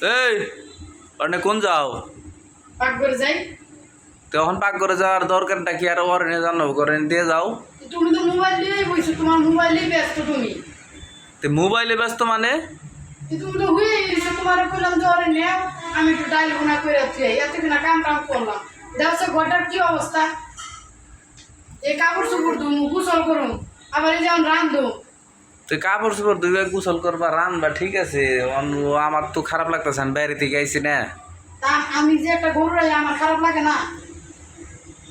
এই অনে কোন যাও? পাক করে যাই। তখন পাক করে যাওয়ার দরকারটা কি? আর অরণ্য জানাব করেন দিয়ে যাও। তুমি তো মোবাইল নিয়েই বসছো তোমার মোবাইলেই ব্যস্ত তুমি। তো মোবাইলে ব্যস্ত মানে? তুমি তো গেছো তোমার বললাম যে ওরে আমি একটু ডাইল বোনা করে রাখছি এত কিনা কাম টাম করলাম। দেখছ ঘরটার কি অবস্থা? এই কাপড় চোপড় ধুম গোসল করুন আবার এই যেমন রান্ধু তুই কাপড় চোপড় ধুয়ে গোসল করবা রানবা ঠিক আছে? আমার তো খারাপ লাগতেছে আমি বাইরে থেকে আইছি না। আমি যে একটা গরু আমার খারাপ লাগে না।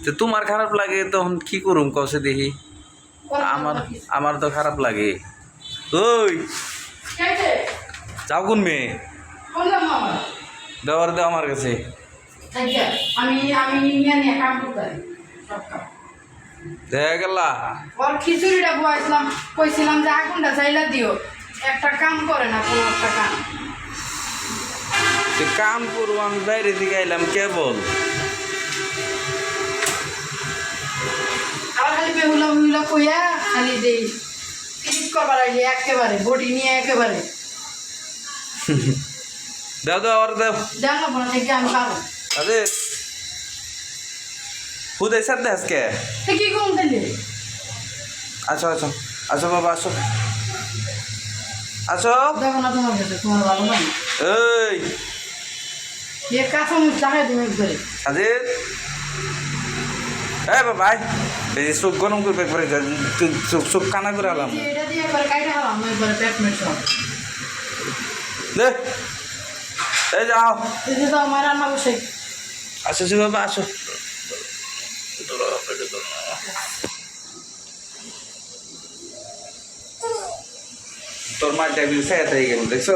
তো তোমার খারাপ লাগে তখন কি করুম কসে দেখি? আমার আমার তো খারাপ লাগে। ওই! যাও কোন মেয়ে? দেওয়ার দে আমার কাছে। আমি আমি নিয়ে নিয়ে কাম করতে দেখা গেলা। ওর খিচুড়িটা বয়াইছিলাম কইছিলাম যে আগুনটা চাইলা দিও। একটা কাম করে না কোনো একটা কাম। কাম করব আমি বাইরে থেকে আইলাম কেবল আবার খালি বেহুলা বেহুলা কইয়া খালি দেই। ক্লিক করবার আইলে একেবারে বডি নিয়ে একেবারে। দাও দাও আর দাও। জানো না থেকে আমি পাবো আরে হুদে আজকে? তো কি কম দিলে আচ্ছা আচ্ছা আচ্ছা বাবা আসো। আসো। দেখো না তোমার কাছে তোমার ভালো না এই। এ কাঁচা মুখ লাগাই তুমি একবারে সাজিদ এই বাবা। এই চোখ গরম করবে একবারে চোখ চোখ কানা করে আলাম। এটা দিয়ে একবারে কাইটা হলাম একবারে পেট মেট সব দে। এই যাও এই আমার রান্না বসে। আসো বাবা আসো। তোর মাঠটা একদিন সেট হয়ে গেল দেখছ?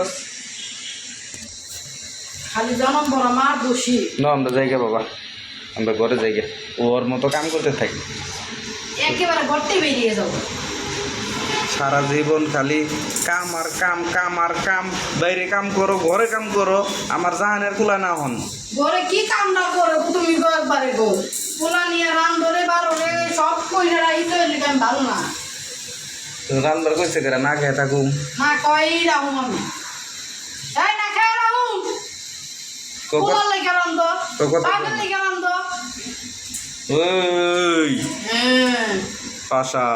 খালি জনম বড় মার দোষী। না আমরা যাইগে বাবা। আমরা ঘরে যাইগে। ওর মতো কাম করতে থাকি। একেবারে গড়তে বেরিয়ে যাব সারা জীবন খালি কাম আর কাম কাম আর কাম। বাইরে কাম করো ঘরে কাম করো আমার জাহানের কুলা না হন। ঘরে কি কাম না করে তুমি গো একবারে গো। পোলা নিয়ে রান ধরে বারো সব কইরা রাইতে ভালো না। তো রান্নার কইছে করে না খেয়ে থাকুম। না কই রাহুম আমি এই না খেয়ে রাহুম পোলার লেগে রান দো তো কত- পাগল লেগে রান ওই হ্যাঁ। পাশা।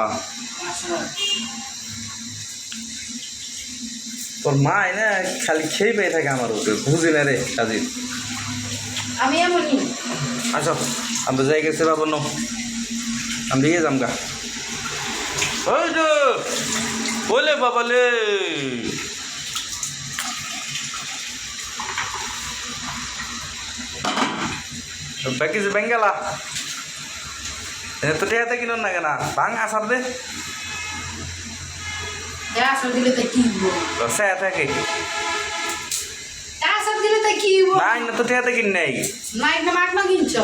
তোর মা না খালি খেয়ে পেয়ে থাকে আমার ওকে বুঝি না রে সাজিদ। আমি এমনই আচ্ছা আমরা যাই গেছে বাবা নো আমি দিয়ে যাম গা। ওই তো বলে বাবা লে। বাকি যে বেঙ্গালা তো টিয়াতে কিনো না কেনা ভাঙ আসার দে। আসর দিলে তো কি সে থাকে আসর দিলে তো কি নাই না তো টিয়াতে কিন নাই। না না কিনছ?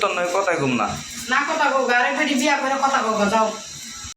তোর নয় কথা ঘুম না। না কথা গো গাড়ি ফেড়ি বিয়া করে কথা গো যাও।